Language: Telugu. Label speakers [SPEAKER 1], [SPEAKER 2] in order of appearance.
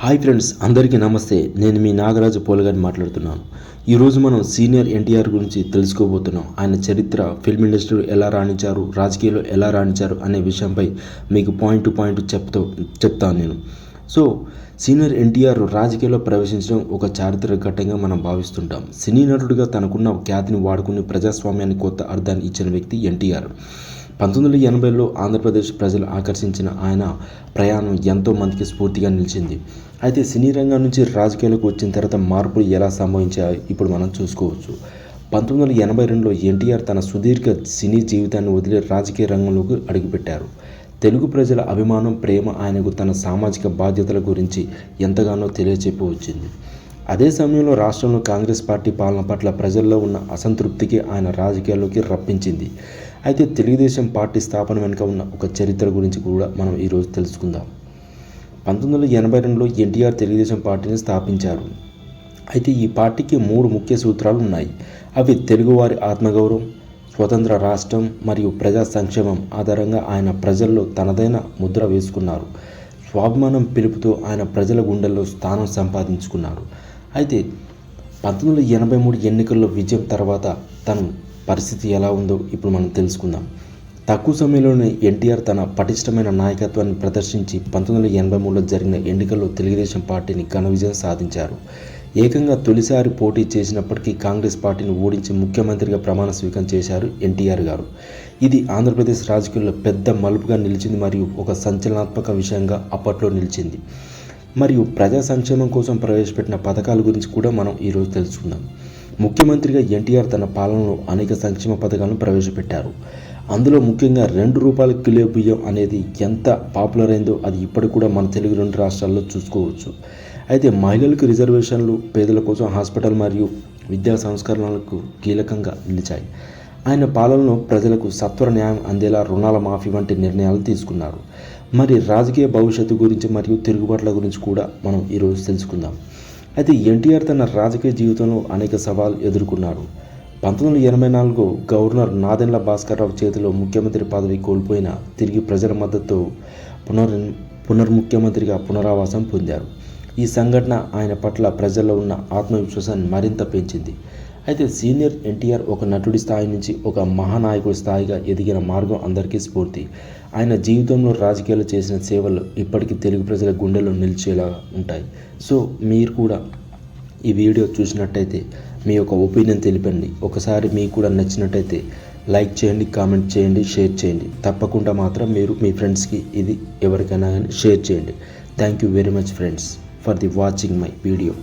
[SPEAKER 1] హాయ్ ఫ్రెండ్స్ అందరికీ నమస్తే. నేను మీ నాగరాజు పోలగాని మాట్లాడుతున్నాను. ఈరోజు మనం సీనియర్ ఎన్టీఆర్ గురించి తెలుసుకోబోతున్నాం. ఆయన చరిత్ర ఫిల్మ్ ఇండస్ట్రీలో ఎలా రాణించారు రాజకీయాల్లో ఎలా రాణించారు అనే విషయంపై మీకు పాయింట్ టు పాయింట్ చెప్తూ చెప్తాను నేను. సో సీనియర్ ఎన్టీఆర్ రాజకీయాల్లో ప్రవేశించడం ఒక చారిత్రక ఘట్టంగా మనం భావిస్తుంటాం. సినీ నటుడిగా తనకున్న ఖ్యాతిని వాడుకుని ప్రజాస్వామ్యానికి కొత్త అర్థాన్ని ఇచ్చిన వ్యక్తి ఎన్టీఆర్. పంతొమ్మిది వందల ఎనభైలో ఆంధ్రప్రదేశ్ ప్రజలు ఆకర్షించిన ఆయన ప్రయాణం ఎంతో మందికి స్ఫూర్తిగా నిలిచింది. అయితే సినీ రంగం నుంచి రాజకీయాలకు వచ్చిన తర్వాత మార్పులు ఎలా సంభవించాయో ఇప్పుడు మనం చూసుకోవచ్చు. పంతొమ్మిది వందల ఎనభై రెండులో ఎన్టీఆర్ తన సుదీర్ఘ సినీ జీవితాన్ని వదిలి రాజకీయ రంగంలోకి అడుగుపెట్టారు. తెలుగు ప్రజల అభిమానం ప్రేమ ఆయనకు తన సామాజిక బాధ్యతల గురించి ఎంతగానో తెలియచెప్పి వచ్చింది. అదే సమయంలో రాష్ట్రంలో కాంగ్రెస్ పార్టీ పాలన పట్ల ప్రజల్లో ఉన్న అసంతృప్తికి ఆయన రాజకీయాల్లోకి రప్పించింది. అయితే తెలుగుదేశం పార్టీ స్థాపన వెనుక ఉన్న ఒక చరిత్ర గురించి కూడా మనం ఈరోజు తెలుసుకుందాం. పంతొమ్మిది వందల ఎనభై రెండులో ఎన్టీఆర్ తెలుగుదేశం పార్టీని స్థాపించారు. అయితే ఈ పార్టీకి మూడు ముఖ్య సూత్రాలు ఉన్నాయి. అవి తెలుగువారి ఆత్మగౌరవం స్వతంత్ర రాష్ట్రం మరియు ప్రజా సంక్షేమం ఆధారంగా ఆయన ప్రజల్లో తనదైన ముద్ర వేసుకున్నారు. స్వాభిమానం పిలుపుతో ఆయన ప్రజల గుండెల్లో స్థానం సంపాదించుకున్నారు. అయితే పంతొమ్మిది వందల ఎనభై మూడు ఎన్నికల్లో విజయం తర్వాత తను పరిస్థితి ఎలా ఉందో ఇప్పుడు మనం తెలుసుకుందాం. తక్కువ సమయంలోనే ఎన్టీఆర్ తన పటిష్టమైన నాయకత్వాన్ని ప్రదర్శించి పంతొమ్మిది వందల ఎనభై మూడులో జరిగిన ఎన్నికల్లో తెలుగుదేశం పార్టీని ఘన విజయం సాధించారు. ఏకంగా తొలిసారి పోటీ చేసినప్పటికీ కాంగ్రెస్ పార్టీని ఓడించి ముఖ్యమంత్రిగా ప్రమాణ స్వీకారం చేశారు ఎన్టీఆర్ గారు. ఇది ఆంధ్రప్రదేశ్ రాజకీయాల్లో పెద్ద మలుపుగా నిలిచింది మరియు ఒక సంచలనాత్మక విషయంగా అప్పట్లో నిలిచింది. మరియు ప్రజా సంక్షేమం కోసం ప్రవేశపెట్టిన పథకాల గురించి కూడా మనం ఈరోజు తెలుసుకుందాం. ముఖ్యమంత్రిగా ఎన్టీఆర్ తన పాలనలో అనేక సంక్షేమ పథకాలను ప్రవేశపెట్టారు. అందులో ముఖ్యంగా రెండు రూపాయల కిలో బియ్యం అనేది ఎంత పాపులర్ అయిందో అది ఇప్పటికి కూడా మన తెలుగు రెండు రాష్ట్రాల్లో చూసుకోవచ్చు. అయితే మహిళలకు రిజర్వేషన్లు పేదల కోసం హాస్పిటల్ మరియు విద్యా సంస్కరణలకు కీలకంగా నిలిచాయి. ఆయన పాలనలో ప్రజలకు సత్వర న్యాయం అందేలా రుణాల మాఫీ వంటి నిర్ణయాలు తీసుకున్నారు. మరి రాజకీయ భవిష్యత్తు గురించి మరియు తిరుగుబాట్ల గురించి కూడా మనం ఈరోజు తెలుసుకుందాం. అయితే ఎన్టీఆర్ తన రాజకీయ జీవితంలో అనేక సవాలు ఎదుర్కొన్నారు. పంతొమ్మిది వందల ఎనభై నాలుగు గవర్నర్ నాదెండ్ల భాస్కర్రావు చేతిలో ముఖ్యమంత్రి పదవి కోల్పోయిన తిరిగి ప్రజల మద్దతు పునర్ పునర్ముఖ్యమంత్రిగా పునరావాసం పొందారు. ఈ సంఘటన ఆయన పట్ల ప్రజల్లో ఉన్న ఆత్మవిశ్వాసాన్ని మరింత పెంచింది. అయితే సీనియర్ ఎన్టీఆర్ ఒక నటుడి స్థాయి నుంచి ఒక మహానాయకుడి స్థాయిగా ఎదిగిన మార్గం అందరికీ స్ఫూర్తి. ఆయన జీవితంలో రాజకీయాలు చేసిన సేవలు ఇప్పటికీ తెలుగు ప్రజల గుండెల్లో నిలిచేలా ఉంటాయి. సో మీరు కూడా ఈ వీడియో చూసినట్టయితే మీ యొక్క ఒపీనియన్ తెలిపండి. ఒకసారి మీకు కూడా నచ్చినట్టయితే లైక్ చేయండి కామెంట్ చేయండి షేర్ చేయండి. తప్పకుండా మాత్రం మీరు మీ ఫ్రెండ్స్కి ఇది ఎవరికైనా కానీ షేర్ చేయండి. Thank you very much friends for the watching my video.